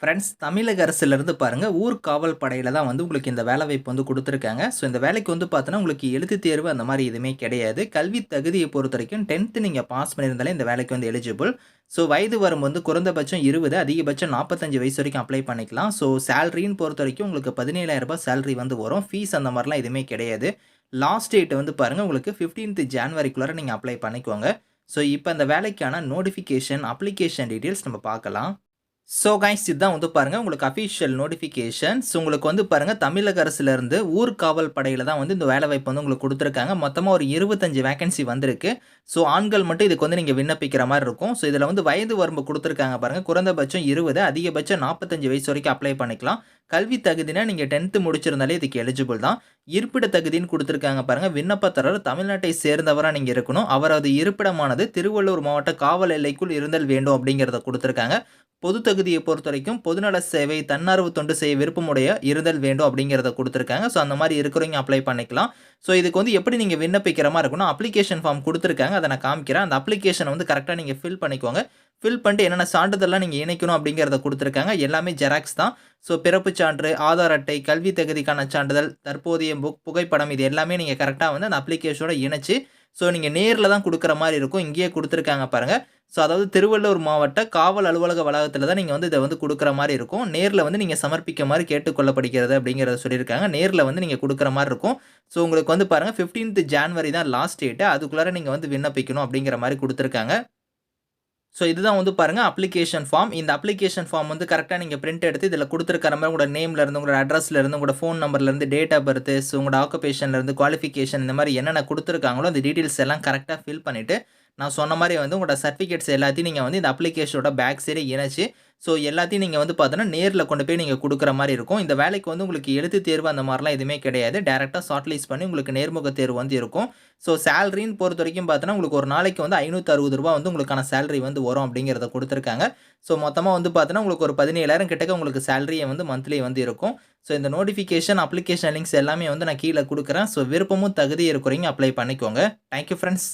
Friends தமிழக அரசுலேருந்து பாருங்கள் ஊர் காவல் படையில் தான் வந்து உங்களுக்கு இந்த வேலை வாய்ப்பு வந்து கொடுத்துருக்காங்க. ஸோ இந்த வேலைக்கு வந்து பார்த்தோன்னா உங்களுக்கு எழுத்து தேர்வு அந்த மாதிரி எதுவுமே கிடையாது. கல்வி தகுதியை பொறுத்த வரைக்கும் டென்த்து நீங்கள் பாஸ் பண்ணியிருந்தாலே இந்த வேலைக்கு வந்து எலிஜிபிள் ஸோ வயது வரும் வந்து குறைந்தபட்சம் இருபது அதிகபட்சம் நாற்பத்தஞ்சு வயசு வரைக்கும் அப்ளை பண்ணிக்கலாம். ஸோ சேலரின்னு பொறுத்த வரைக்கும் உங்களுக்கு பதினேழாயிரம் ரூபாய் சேலரி வந்து வரும். ஃபீஸ் அந்த மாதிரிலாம் எதுவுமே கிடையாது. லாஸ்ட் டேட் வந்து பாருங்கள் உங்களுக்கு ஃபிஃப்டீன்த் ஜான்வரிக்குள்ளார நீங்கள் அப்ளை பண்ணிக்கோங்க. ஸோ இப்போ அந்த வேலைக்கான நோட்டிஃபிகேஷன் அப்ளிகேஷன் டீட்டெயில்ஸ் நம்ம பார்க்கலாம். ஸோ கைஸ் இதுதான் வந்து பாருங்கள் உங்களுக்கு அஃபிஷியல் நோட்டிஃபிகேஷன்ஸ் உங்களுக்கு வந்து பாருங்கள் தமிழக அரசுலேருந்து ஊர் காவல் படையில் தான் வந்து இந்த வேலை வாய்ப்பு வந்து உங்களுக்கு கொடுத்துருக்காங்க. மொத்தமாக ஒரு இருபத்தஞ்சு வேகன்சி வந்திருக்கு. ஸோ ஆண்கள் மட்டும் இதுக்கு வந்து நீங்கள் விண்ணப்பிக்கிற மாதிரி இருக்கும். ஸோ இதில் வந்து வயது வரம்பு கொடுத்துருக்காங்க பாருங்கள் குறைந்தபட்சம் இருபது அதிகபட்சம் நாற்பத்தஞ்சு வயசு வரைக்கும் அப்ளை பண்ணிக்கலாம். கல்வி தகுதினா நீங்கள் டென்த்து முடிச்சிருந்தாலே இதுக்கு எலிஜிபிள் தான். இருப்பிட தகுதின்னு கொடுத்துருக்காங்க பாருங்கள் விண்ணப்பத்தரர் தமிழ்நாட்டை சேர்ந்தவராக நீங்கள் இருக்கணும். அவரது இருப்பிடமானது திருவள்ளூர் மாவட்ட காவல் எல்லைக்குள் இருந்தல் வேண்டும் அப்படிங்கிறத கொடுத்துருக்காங்க. பொது தகுதியை பொறுத்த வரைக்கும் பொதுநல சேவை தன்னார்வ தொண்டு செய்ய விருப்பமுடைய இருந்தல் வேண்டும் அப்படிங்கிறத கொடுத்துருக்காங்க. ஸோ அந்த மாதிரி இருக்கிறவங்க அப்ளை பண்ணிக்கலாம். ஸோ இதுக்கு வந்து எப்படி நீங்கள் விண்ணப்பிக்கிற மாதிரி இருக்கணும்? அப்ளிகேஷன் ஃபார்ம் கொடுத்துருக்காங்க. அதை நான் காமிக்கிறேன். அந்த அப்ளிகேஷனை வந்து கரெக்டாக நீங்கள் ஃபில் பண்ணிக்கோங்க. ஃபில் பண்ணிட்டு என்னென்ன சான்றிதழ்லாம் நீங்கள் இணைக்கணும் அப்படிங்கிறத கொடுத்துருக்காங்க. எல்லாமே ஜெராக்ஸ் தான். ஸோ பிறப்பு சான்று ஆதார் அட்டை கல்வி தகுதிக்கான சான்றிதழ் தற்போதைய புக் புகைப்படம் இது எல்லாமே நீங்கள் கரெக்டாக வந்து அந்த அப்ளிகேஷனோட இணைச்சு ஸோ நீங்கள் நேரில் தான் கொடுக்குற மாதிரி இருக்கும். இங்கேயே கொடுத்துருக்காங்க பாருங்கள் ஸோ அதாவது திருவள்ளூர் மாவட்ட காவல் அலுவலக வளாகத்தில் தான் நீங்கள் வந்து இதை வந்து கொடுக்குற மாதிரி இருக்கும். நேரில் வந்து நீங்கள் சமர்ப்பிக்க மாதிரி கேட்டுக்கொள்ளப்படுகிறது அப்படிங்கிறத சொல்லியிருக்காங்க. நேரில் வந்து நீங்கள் கொடுக்குற மாதிரி இருக்கும். ஸோ உங்களுக்கு வந்து பாருங்கள் ஃபிஃப்டீன்த் ஜான்வரி தான் லாஸ்ட் டேட்டு அதுக்குள்ளார நீங்கள் வந்து விண்ணப்பிக்கணும் அப்படிங்கிற மாதிரி கொடுத்துருக்காங்க. ஸோ இதுதான் வந்து பாருங்கள் அப்ளிகேஷன் ஃபார்ம் இந்த அப்ளிகேஷன் ஃபார்ம் வந்து கரெக்டாக நீங்கள் பிரிண்ட் எடுத்து இதில் கொடுத்துருக்கிற மாதிரி உங்களோட நேமில் இருந்து உங்களோட அட்ரஸ்லேருந்து உங்களோட ஃபோன் நம்பர்லேருந்து டேட் ஆஃப் பர்த் ஸோ உங்களோட ஆக்குபேஷன்லேருந்து குவாலிஃபிகேஷன் இந்த மாதிரி என்னென்ன கொடுத்துருக்காங்களோ அந்த டீட்டெயில்ஸ் எல்லாம் கரெக்டாக ஃபில் பண்ணிவிட்டு நான் சொன்ன மாதிரி வந்து உங்களோட சர்டிஃபிகேட்ஸ் எல்லாத்தையும் நீங்கள் வந்து இந்த அப்ளிகேஷனோட பேக் சைடு இணைச்சு ஸோ எல்லாத்தையும் நீங்கள் வந்து பார்த்தோன்னா நேரில் கொண்டு போய் நீங்கள் கொடுக்குற மாதிரி இருக்கும். இந்த வேலைக்கு வந்து உங்களுக்கு எழுத்து தேர்வு அந்த மாதிரிலாம் எதுவுமே கிடையாது. டேரெக்டாக ஷார்ட்லிஸ்ட் பண்ணி உங்களுக்கு நேர்முக தேர்வு வந்து இருக்கும். ஸோ சேலரின்னு பொறுத்த வரைக்கும் பார்த்தோன்னா உங்களுக்கு ஒரு நாளைக்கு வந்து ஐநூற்றி அறுபது ரூபா வந்து உங்களுக்கான சேலரி வந்து வரும் அப்படிங்கிறத கொடுத்துருக்காங்க. ஸோ மொத்தமாக வந்து பார்த்தோன்னா உங்களுக்கு ஒரு பதினேழாயிரம் கிட்டக்க உங்களுக்கு சேலரியை வந்து மந்த்லி வந்து இருக்கும். ஸோ இந்த நோட்டிஃபிகேஷன் அப்ளிகேஷன் லிங்க்ஸ் எல்லாமே வந்து நான் கீழே கொடுக்குறேன். ஸோ விருப்பமும் தகுதி இருக்கிறீங்க அப்ளை பண்ணிக்கோங்க. Thank you friends